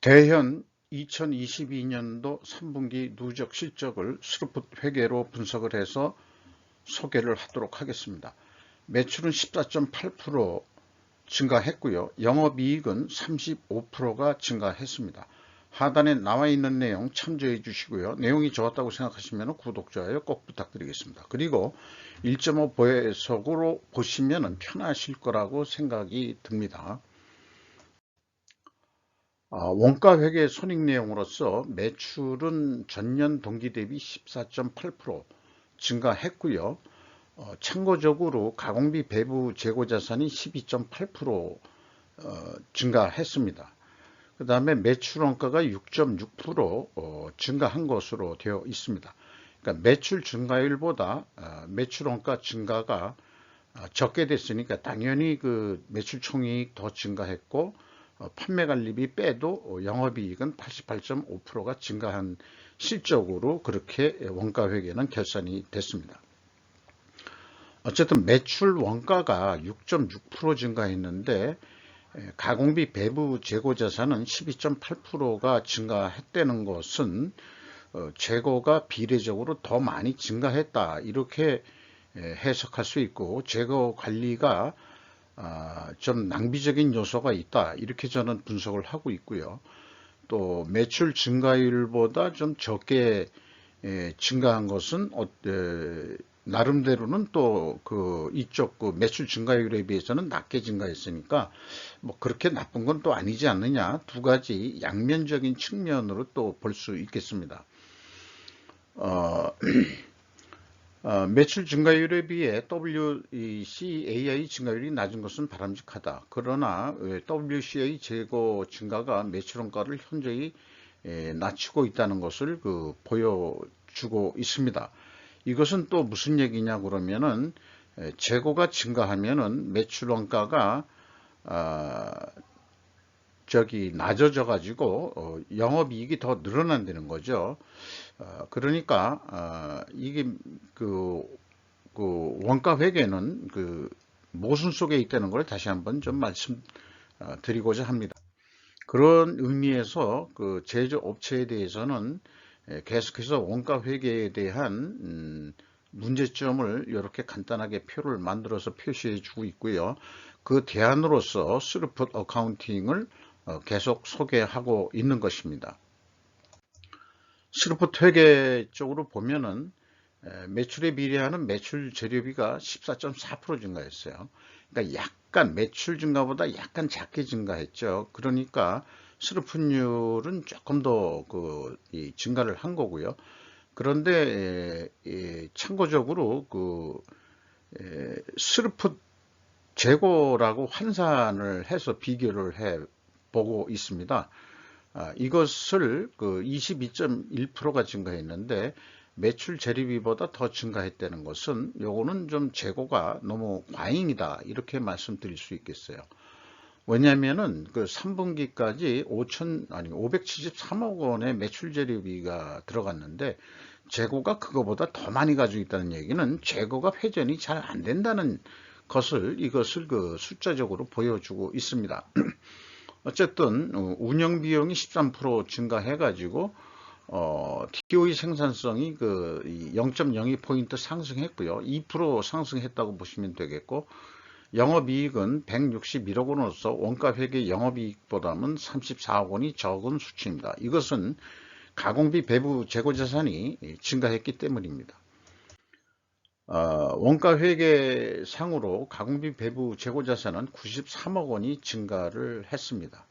대현 2022년도 3분기 누적 실적을 스루풋 회계로 분석을 해서 소개를 하도록 하겠습니다. 매출은 14.8% 증가했고요. 영업이익은 35%가 증가했습니다. 하단에 나와 있는 내용 참조해 주시고요. 내용이 좋았다고 생각하시면 구독, 좋아요 꼭 부탁드리겠습니다. 그리고 1.5 보해석으로 보시면 편하실 거라고 생각이 듭니다. 아, 원가 회계 손익 내용으로서 매출은 전년 동기 대비 14.8% 증가했고요. 어, 참고적으로 가공비 배부 재고 자산이 12.8% 어, 증가했습니다. 그 다음에 매출 원가가 6.6% 어, 증가한 것으로 되어 있습니다. 그러니까 매출 증가율보다 어, 매출 원가 증가가 어, 적게 됐으니까 당연히 그 매출 총이익 더 증가했고 어, 판매 관리비 빼도 어, 영업이익은 88.5%가 증가한 실적으로 그렇게 원가 회계는 결산이 됐습니다. 어쨌든 매출 원가가 6.6% 증가했는데 가공비 배부 재고 자산은 12.8%가 증가했다는 것은 어, 재고가 비례적으로 더 많이 증가했다 이렇게 해석할 수 있고 재고 관리가 아, 좀 낭비적인 요소가 있다 이렇게 저는 분석을 하고 있고요. 또 매출 증가율보다 좀 적게 증가한 것은 어, 나름대로는 또 그 이쪽 그 매출 증가율에 비해서는 낮게 증가했으니까 뭐 그렇게 나쁜 건 또 아니지 않느냐 두 가지 양면적인 측면으로 또 볼 수 있겠습니다. 어, 어, 매출 증가율에 비해 WCAI 증가율이 낮은 것은 바람직하다. 그러나 WCA 재고 증가가 매출 원가를 현저히 에, 낮추고 있다는 것을 그 보여주고 있습니다. 이것은 또 무슨 얘기냐 그러면은 재고가 증가하면은 매출 원가가 아, 저기 낮아져 가지고 어, 영업이익이 더 늘어난다는 거죠. 어, 그러니까 어, 이게 그, 그 원가 회계는 그 모순 속에 있다는 걸 다시 한번 좀 말씀드리고자 합니다. 그런 의미에서 그 제조업체에 대해서는 계속해서 원가 회계에 대한 음, 문제점을 이렇게 간단하게 표를 만들어서 표시해 주고 있고요. 그 대안으로서 스루풋 어카운팅을 어, 계속 소개하고 있는 것입니다. 스루풋 회계 쪽으로 보면은 매출에 비례하는 매출 재료비가 14.4% 증가했어요. 그러니까 약간 매출 증가보다 약간 작게 증가했죠. 그러니까 스루풋율은 조금 더그 증가를 한 거고요. 그런데 참고적으로 그 스루풋 재고라고 환산을 해서 비교를 해 보고 있습니다. 아, 이것을 그 22.1%가 증가했는데 매출 재료비보다 더 증가했다는 것은 요거는 좀 재고가 너무 과잉이다 이렇게 말씀드릴 수 있겠어요. 왜냐하면은 그 3분기까지 5천 아니 573억 원의 매출 재료비가 들어갔는데 재고가 그거보다 더 많이 가지고 있다는 얘기는 재고가 회전이 잘 안 된다는 것을 이것을 그 숫자적으로 보여주고 있습니다. 어쨌든 어, 운영 비용이 13% 증가해 가지고 어, TOE 생산성이 그 0.02포인트 상승했고요. 2% 상승했다고 보시면 되겠고 영업이익은 161억 원으로서 원가회계 영업이익보다는 34억 원이 적은 수치입니다. 이것은 가공비 배부 재고자산이 증가했기 때문입니다. 어, 원가 회계 상으로 가공비 배부 재고 자산은 93억 원이 증가를 했습니다.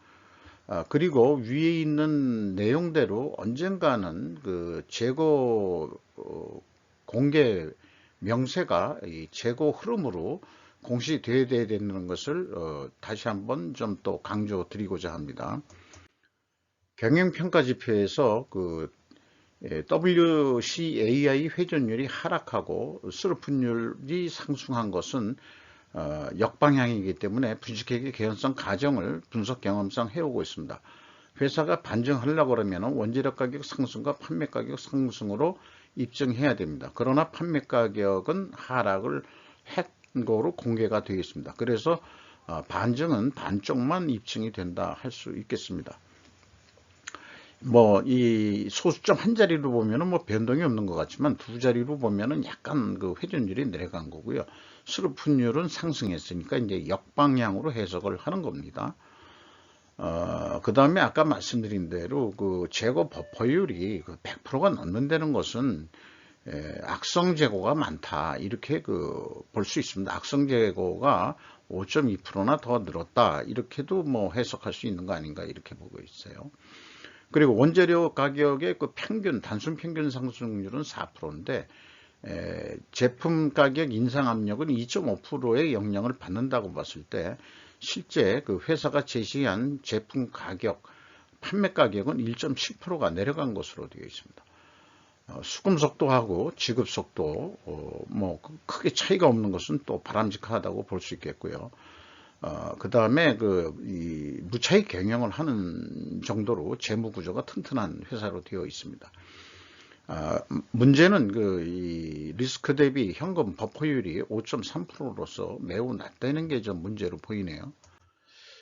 어, 그리고 위에 있는 내용대로 언젠가는 그 재고 어, 공개 명세가 재고 흐름으로 공시되어야 되는 것을 어, 다시 한번 좀 또 강조 드리고자 합니다. 경영평가지표에서 그 예, WCAI 회전율이 하락하고 스루풋율이 상승한 것은 어, 역방향이기 때문에 분식회계 개연성 가정을 분석 경험상 해오고 있습니다. 회사가 반증하려고 그러면 원재료 가격 상승과 판매 가격 상승으로 입증해야 됩니다. 그러나 판매 가격은 하락을 한 거로 공개가 되어 있습니다. 그래서 어, 반증은 반쪽만 입증이 된다 할 수 있겠습니다. 뭐 이 소수점 한 자리로 보면은 뭐 변동이 없는 것 같지만 두 자리로 보면은 약간 그 회전율이 내려간 거고요. 수급분율은 상승했으니까 이제 역방향으로 해석을 하는 겁니다. 어, 그 다음에 아까 말씀드린 대로 그 재고 버퍼율이 그 100%가 넘는다는 것은 에, 악성 재고가 많다 이렇게 그 볼 수 있습니다. 악성 재고가 5.2%나 더 늘었다 이렇게도 뭐 해석할 수 있는 거 아닌가 이렇게 보고 있어요. 그리고 원재료 가격의 그 평균 단순 평균 상승률은 4%인데 에, 제품 가격 인상 압력은 2.5%의 영향을 받는다고 봤을 때 실제 그 회사가 제시한 제품 가격 판매 가격은 1.7%가 내려간 것으로 되어 있습니다. 어, 수금 속도하고 지급 속도 어, 뭐 크게 차이가 없는 것은 또 바람직하다고 볼 수 있겠고요. 어, 그 다음에 그, 이, 무차익 경영을 하는 정도로 재무 구조가 튼튼한 회사로 되어 있습니다. 아, 문제는 그, 이, 리스크 대비 현금 버퍼율이 5.3%로서 매우 낮다는 게 좀 문제로 보이네요.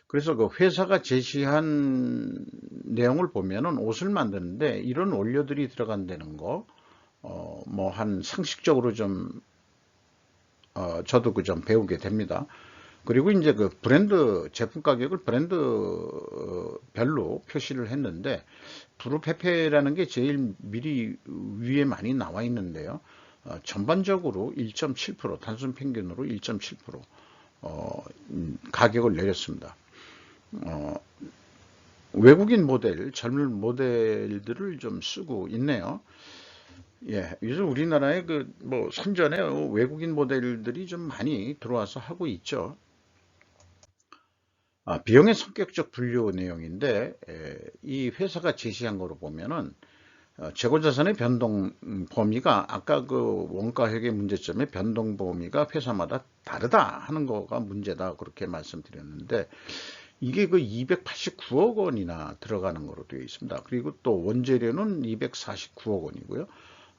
그래서 그 회사가 제시한 내용을 보면은 옷을 만드는데 이런 원료들이 들어간다는 거, 어, 뭐 한 상식적으로 좀, 어, 저도 그 좀 배우게 됩니다. 그리고 이제 그 브랜드 제품 가격을 브랜드별로 표시를 했는데 브루페페라는 게 제일 미리 위에 많이 나와 있는데요. 어, 전반적으로 1.7% 단순 평균으로 1.7% 어, 음, 가격을 내렸습니다. 어, 외국인 모델, 젊은 모델들을 좀 쓰고 있네요. 예, 요즘 우리나라에 그 뭐 선전에 외국인 모델들이 좀 많이 들어와서 하고 있죠. 아, 비용의 성격적 분류 내용인데 에, 이 회사가 제시한 거로 보면은 어, 재고자산의 변동 음, 범위가 아까 그 원가회계 문제점의 변동 범위가 회사마다 다르다 하는 거가 문제다 그렇게 말씀드렸는데 이게 그 289억 원이나 들어가는 거로 되어 있습니다. 그리고 또 원재료는 249억 원이고요.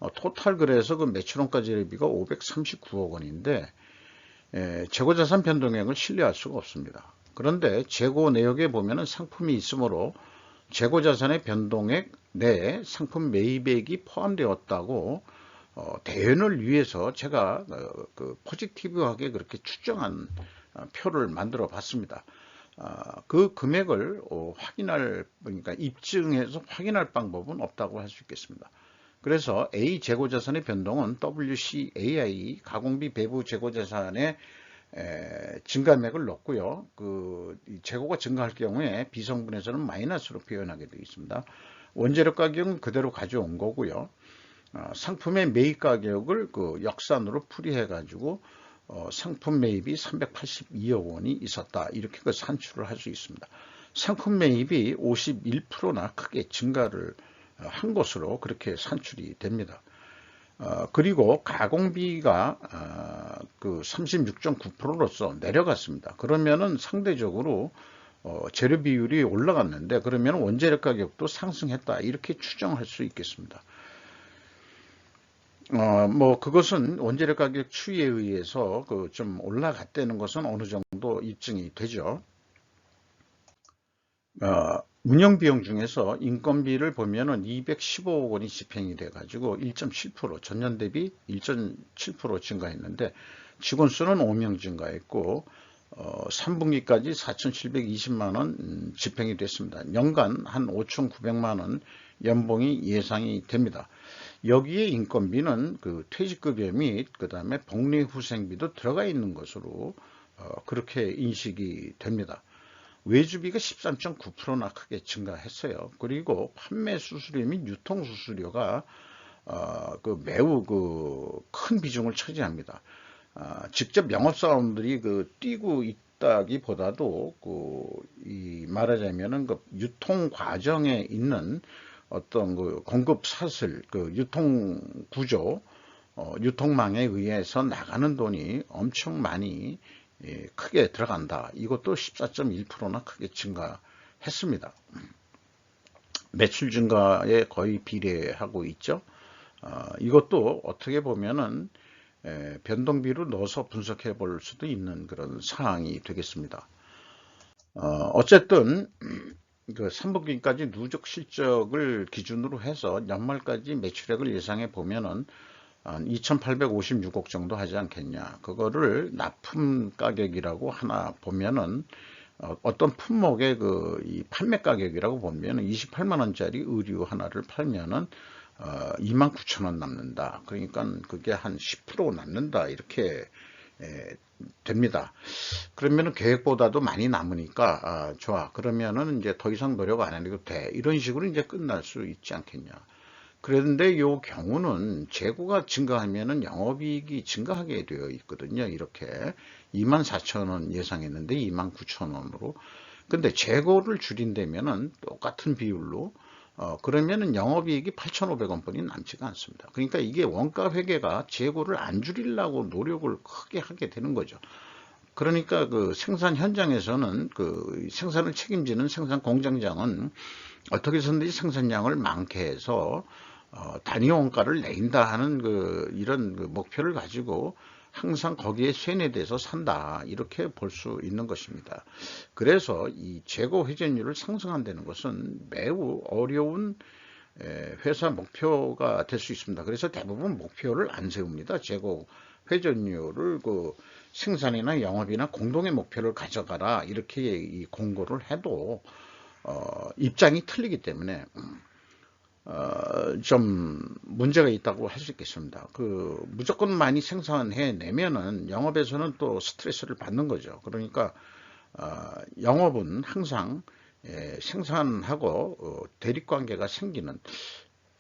어, 토탈 그래서 그 매출 원가 재료비가 539억 원인데 에, 재고자산 변동액을 신뢰할 수가 없습니다. 그런데 재고 내역에 보면은 상품이 있으므로 재고 자산의 변동액 내에 상품 매입액이 포함되었다고 어, 대연을 위해서 제가 어, 그 포지티브하게 그렇게 추정한 어, 표를 만들어 봤습니다. 아, 그 금액을 어, 확인할 그러니까 입증해서 확인할 방법은 없다고 할 수 있겠습니다. 그래서 A 재고자산의 변동은 WCAI 가공비 배부 재고자산의 에, 증가액을 넣고요. 그 재고가 증가할 경우에 비성분에서는 마이너스로 표현하게 되어 있습니다. 원재료 가격은 그대로 가져온 거고요. 어, 상품의 매입 가격을 그 역산으로 풀이해 가지고 어, 상품 매입이 382억 원이 있었다. 이렇게 그 산출을 할 수 있습니다. 상품 매입이 51%나 크게 증가를 어, 한 것으로 그렇게 산출이 됩니다. 어, 그리고 가공비가 어, 그 36.9%로서 내려갔습니다. 그러면은 상대적으로 어, 재료 비율이 올라갔는데 그러면 원재료 가격도 상승했다 이렇게 추정할 수 있겠습니다. 어, 뭐 그것은 원재료 가격 추이에 의해서 그 좀 올라갔다는 것은 어느 정도 입증이 되죠. 어, 운영 비용 중에서 인건비를 보면은 215억 원이 집행이 돼 가지고 1.7% 전년 대비 1.7% 증가했는데 직원 수는 5명 증가했고 어, 3분기까지 4,720만 원 음, 집행이 됐습니다. 연간 한 5,900만 원 연봉이 예상이 됩니다. 여기에 인건비는 그 퇴직급여 및 그 다음에 복리후생비도 들어가 있는 것으로 어, 그렇게 인식이 됩니다. 외주비가 13.9%나 크게 증가했어요. 그리고 판매 수수료 및 유통 수수료가 어, 그 매우 그 큰 비중을 차지합니다. 어, 직접 영업사원들이 그 뛰고 있다기보다도 그이 말하자면은 그 유통 과정에 있는 어떤 그 공급 사슬, 그 유통 구조, 어, 유통망에 의해서 나가는 돈이 엄청 많이 예, 크게 들어간다. 이것도 14.1%나 크게 증가했습니다. 매출 증가에 거의 비례하고 있죠. 어, 이것도 어떻게 보면은 에, 변동비로 넣어서 분석해 볼 수도 있는 그런 상황이 되겠습니다. 어, 어쨌든 그 3분기까지 누적 실적을 기준으로 해서 연말까지 매출액을 예상해 보면은 한 2,856억 정도 하지 않겠냐. 그거를 납품 가격이라고 하나 보면은 어, 떤 품목의 그 이 판매 가격이라고 보면은 28만 원짜리 의류 하나를 팔면은 어, 2만 9천 원 남는다. 그러니까 그게 한 10% 남는다. 이렇게 에, 됩니다. 그러면은 계획보다도 많이 남으니까 아, 좋아. 그러면은 이제 더 이상 노력 안 해도 돼. 이런 식으로 이제 끝날 수 있지 않겠냐. 그런데 이 경우는 재고가 증가하면은 영업이익이 증가하게 되어 있거든요. 이렇게 2만 4천 원 예상했는데 2만 9천 원으로. 근데 재고를 줄인다면은 똑같은 비율로 어, 그러면은 영업이익이 8,500원 뿐이 남지가 않습니다. 그러니까 이게 원가 회계가 재고를 안 줄이려고 노력을 크게 하게 되는 거죠. 그러니까 그 생산 현장에서는 그 생산을 책임지는 생산 공장장은 어떻게 해서든지 생산량을 많게 해서 어, 단위 원가를 내린다 하는 그 이런 그 목표를 가지고 항상 거기에 세뇌돼서 산다 이렇게 볼 수 있는 것입니다. 그래서 이 재고 회전율을 상승한다는 것은 매우 어려운 회사 목표가 될 수 있습니다. 그래서 대부분 목표를 안 세웁니다. 재고 회전율을 그 생산이나 영업이나 공동의 목표를 가져가라 이렇게 공고를 해도 어, 입장이 틀리기 때문에 음, 어, 좀 문제가 있다고 할 수 있겠습니다. 그 무조건 많이 생산해 내면은 영업에서는 또 스트레스를 받는 거죠. 그러니까 어, 영업은 항상 예, 생산하고 어, 대립 관계가 생기는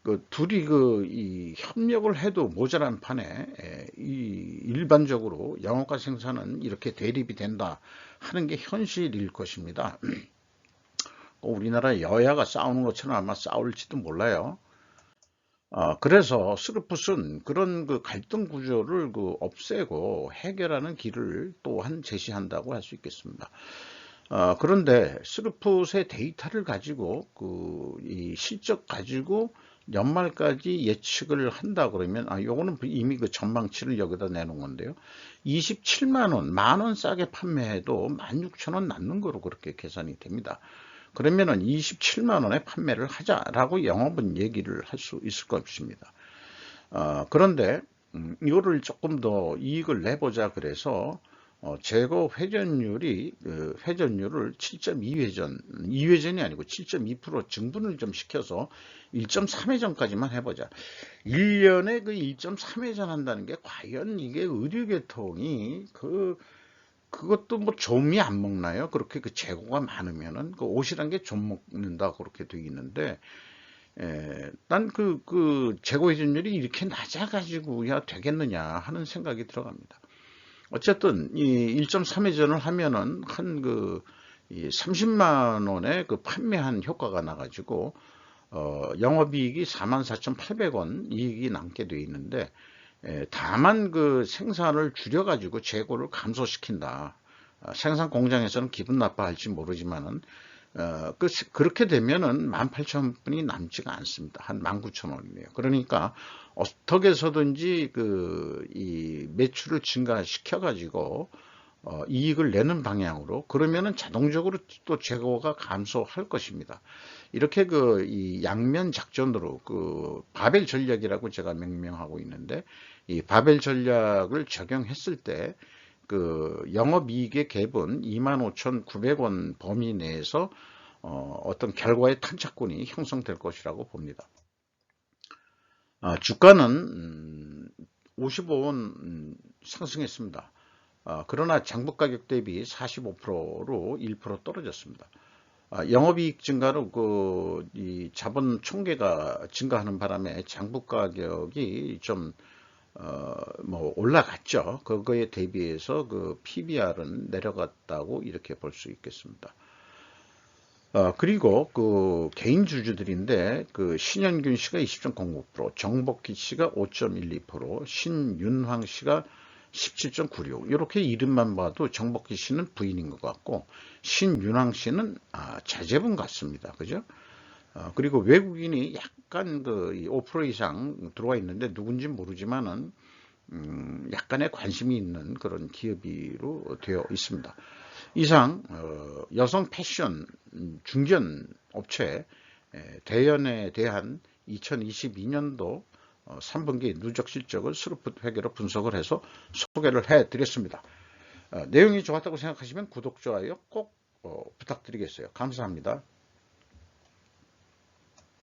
그 둘이 그 이 협력을 해도 모자란 판에 예, 이 일반적으로 영업과 생산은 이렇게 대립이 된다 하는 게 현실일 것입니다. 우리나라 여야가 싸우는 것처럼 아마 싸울지도 몰라요. 어, 그래서 스루풋은 그런 그 갈등 구조를 그 없애고 해결하는 길을 또한 제시한다고 할 수 있겠습니다. 어, 그런데 스루풋의 데이터를 가지고 그 이 실적 가지고 연말까지 예측을 한다 그러면 아 요거는 이미 그 전망치를 여기다 내놓은 건데요. 27만 원, 만 원 싸게 판매해도 16,000원 남는 거로 그렇게 계산이 됩니다. 그러면은 27만 원에 판매를 하자라고 영업은 얘기를 할 수 있을 것입니다. 어, 그런데 음, 이거를 조금 더 이익을 내보자 그래서 어, 재고 회전율이 그 회전율을 7.2회전 2회전이 아니고 7.2% 증분을 좀 시켜서 1.3회전까지만 해보자 1년에 그 1.3회전 한다는 게 과연 이게 의료계통이 그 그것도 뭐 좀이 안 먹나요? 그렇게 그 재고가 많으면은 그 옷이란 게 좀 먹는다 그렇게 되어 있는데 에, 난그 그 재고 회전율이 이렇게 낮아가지고야 되겠느냐 하는 생각이 들어갑니다. 어쨌든 이 1.3회전을 하면은 한그 30만 원의 그 판매한 효과가 나가지고 어, 영업이익이 44,800원 이익이 남게 되어 있는데 예, 다만 그 생산을 줄여가지고 재고를 감소시킨다. 아, 생산 공장에서는 기분 나빠할지 모르지만은 어, 그, 그렇게 되면은 18,000원이 남지가 않습니다. 한 19,000원이네요. 그러니까 어떻게 해서든지 그 이 매출을 증가시켜 가지고 어, 이익을 내는 방향으로 그러면은 자동적으로 또 재고가 감소할 것입니다. 이렇게 그 이 양면 작전으로 그 바벨 전략이라고 제가 명명하고 있는데 이 바벨 전략을 적용했을 때 그 영업이익의 갭은 25,900원 범위 내에서 어, 어떤 결과의 탄착권이 형성될 것이라고 봅니다. 아, 주가는 음, 55원 음, 상승했습니다. 아, 그러나 장부 가격 대비 45%로 1% 떨어졌습니다. 아, 영업이익 증가로 그, 이 자본 총계가 증가하는 바람에 장부 가격이 좀, 어, 뭐, 올라갔죠. 그거에 대비해서 그 PBR은 내려갔다고 이렇게 볼 수 있겠습니다. 어, 그리고 그 개인 주주들인데 그 신현균 씨가 20.09%, 정복기 씨가 5.12%, 신윤황 씨가 17.96 이렇게 이름만 봐도 정복기 씨는 부인인 것 같고 신윤왕 씨는 아, 자제분 같습니다. 그죠? 어, 그리고 외국인이 약간 그5% 이상 들어와 있는데 누군지 모르지만은 음, 약간의 관심이 있는 그런 기업으로 되어 있습니다. 이상 어, 여성 패션 중견 업체 에, 대연에 대한 2022년도 3분기 누적 실적을 스루풋 회계로 분석을 해서 소개를 해 드렸습니다. 어, 내용이 좋았다고 생각하시면 구독, 좋아요 꼭 어, 부탁드리겠어요. 감사합니다.